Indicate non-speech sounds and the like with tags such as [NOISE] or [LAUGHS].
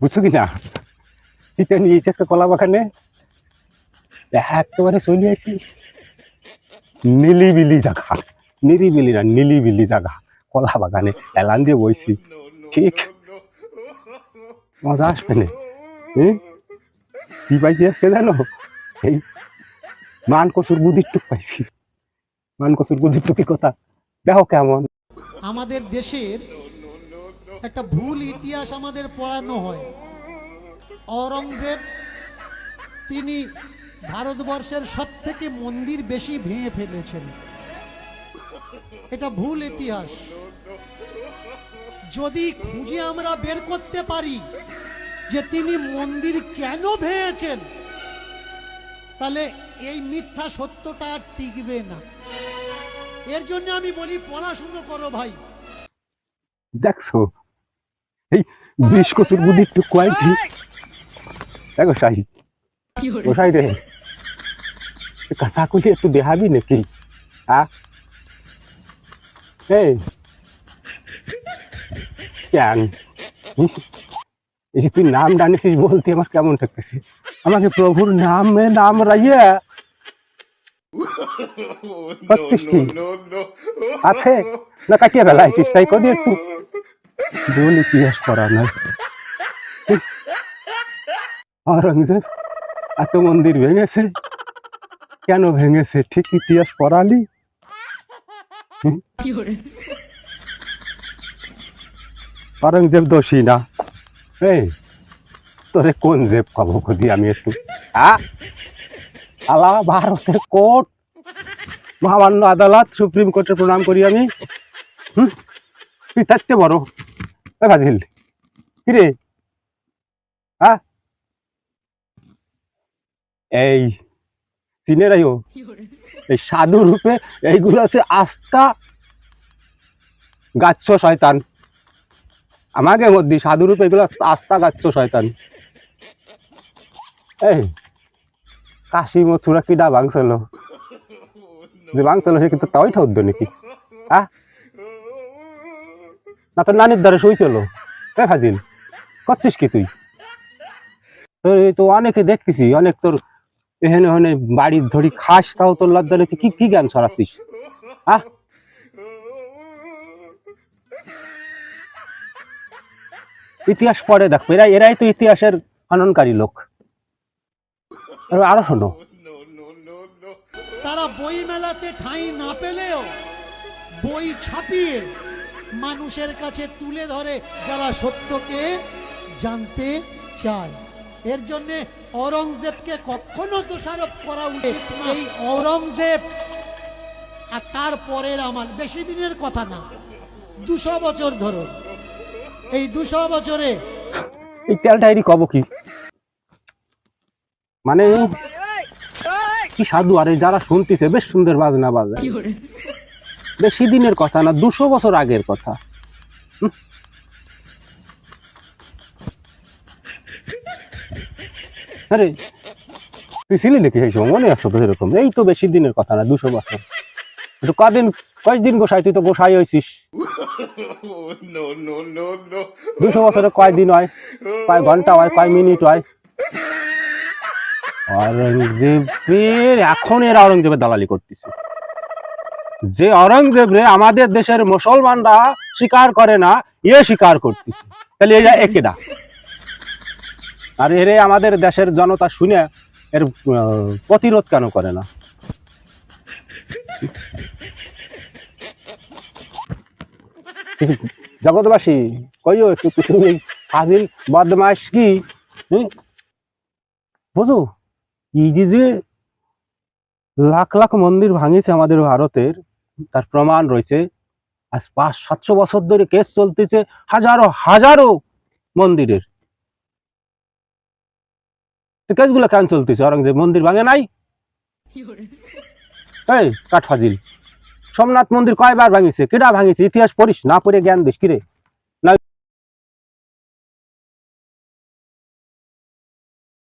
বুঝছ কি না চিটা নিয়ে কলা বাগানে একেবারে চলে আসি। নিলিবিলি জায়গা নিরিবিলি না, নিলিবিলি জায়গা কলা বাগানে এলান দিয়ে বইছি। ঠিক? মজা আসবে না? কি পাইছি আজকে জানো? এই মান কচুর বুদির টুক পাইছি। মান কচুর বুদির টুকি কথা। দেখো কেমন। আমাদের দেশের একটা ভুল ইতিহাস আমাদের পড়ানো হয়। অরঙ্গজেব তিনি ভারতবর্ষের সব থেকে মন্দির বেশি ভেঙে ফেলেছেন। এটা ভুল ইতিহাস। যদি খুঁজে আমরা বের করতে পারি যে তিনি মন্দির কেন ভেঙেছেন, তাহলে এই মিথ্যা সত্যটা আর টিকবে না। এর জন্য আমি বলি পড়াশুনো করো ভাই। দেখছ? এই বিষ কচুর বুদির টুক কয়েকটি দেখো সাই গোসাই রে কাঁচা কুলি একটু দেখাবি নাকি? হ্যাঁ এই। কেন? এই যে তুই নাম জানিসিস বলতে আমার কেমন ঠেকতেছে আমাকে প্রভুর নামে নাম রাইয়া করছিস কি? আছে? না কাটিয়ে বেলাইছিস তাই কদি একটু। বল ইতিহাস পড়া নয় অরঙ্গজেব এত মন্দির ভেঙেছে। কেন ভেঙেছে? ঠিক ইতিহাস পড়ালি। অরঙ্গজেব দোষী না। এই তোরে কোন জেব কব কদি আমি একটু? আ? আলা ভারতের কোর্ট, মহামান্য আদালত, সুপ্রিম কোর্টে প্রণাম করি আমি। হুম? তুই থাকতে বড় ফাজিল, কিরে? হ্যাঁ? এই চিনে রাইও? এই সাধু রূপে এইগুলো আছে আস্থা, গাচ্ছ শয়তান। আমাকে মধ্যে সাধু রূপে এগুলো আস্থা, গাচ্ছ শয়তান। এই কাশি মথুরা কিডা ভাঙছিল [LAUGHS] যে ভাঙছিল সে কিন্তু তাই থাকতো নাকি? আহ না তোর নানির দ্বারা শুইছিল? এ ফাজিল করছিস কি তুই? তোর এই তো অনেকে দেখতেছি অনেক তোর এখানে ওখানে বাড়ির ধরি খাস তাও তোর লজ্জা কি কি জ্ঞান ছড়াচ্ছিস? আহ ইতিহাস পড়ে দেখো এরা এরাই তো ইতিহাসের খননকারী লোক। আরও শোনো। তারা বই মেলাতে ঠাঁই না পেলেও বই ছাপিয়ে মানুষের কাছে তুলে ধরে যারা সত্যকে জানতে চায়। এর জন্য অরঙ্গজেবকে কখনো দোষারোপ করা উচিত এই অরঙ্গজেব আর তার পরের আমার বেশি দিনের কথা না দুশো বছর ধরো এই দুশো বছরে এই কব কি? মানে কি সাধু? আরে যারা শুনতেছে বেশ সুন্দর বাজনা বাজে। বেশি দিনের কথা না দুশো বছর আগের কথা। আরে তুই ছিলি নাকি সেই সময়? মনে আছে তো এরকম এই তো বেশি দিনের কথা না দুশো বছর। একটু কদিন কয়দিন গোসাই তুই তো গোসাই হয়েছিস. [LAUGHS] দুশো বছরে কয় দিন হয়? কয় ঘণ্টা হয়? কয় মিনিট হয়? অরঙ্গজেবের, এখন এরা অরঙ্গজেবের দালালি করতেছে। যে অরঙ্গজেব রে আমাদের দেশের মুসলমানরা স্বীকার করে না, এ স্বীকার করতেছে। তাহলে এরা একেডা আর এরে আমাদের দেশের জনতা শুনে এর প্রতিরোধ কেন করে না? জগৎবাসী, কইও একটু কিছু এই ফাজিল বদমাস কি? বুঝো? এই যে লাখ লাখ মন্দির ভাঙিছে আমাদের ভারতের, তার প্রমাণ রয়েছে। আজ পাঁচ, সাতশো বছর ধরে কেস চলতেছে, হাজারো হাজারো মন্দিরের। কেসগুলো কেন চলতেছে? অরঙ্গজেব মন্দির ভাঙে নাই? এই কাঠ ফাজিল সোমনাথ মন্দির কয়বার ভাঙিছে? কেডা ভাঙিছে? ইতিহাস পড়িস? না পড়ে জ্ঞান দিস কিরে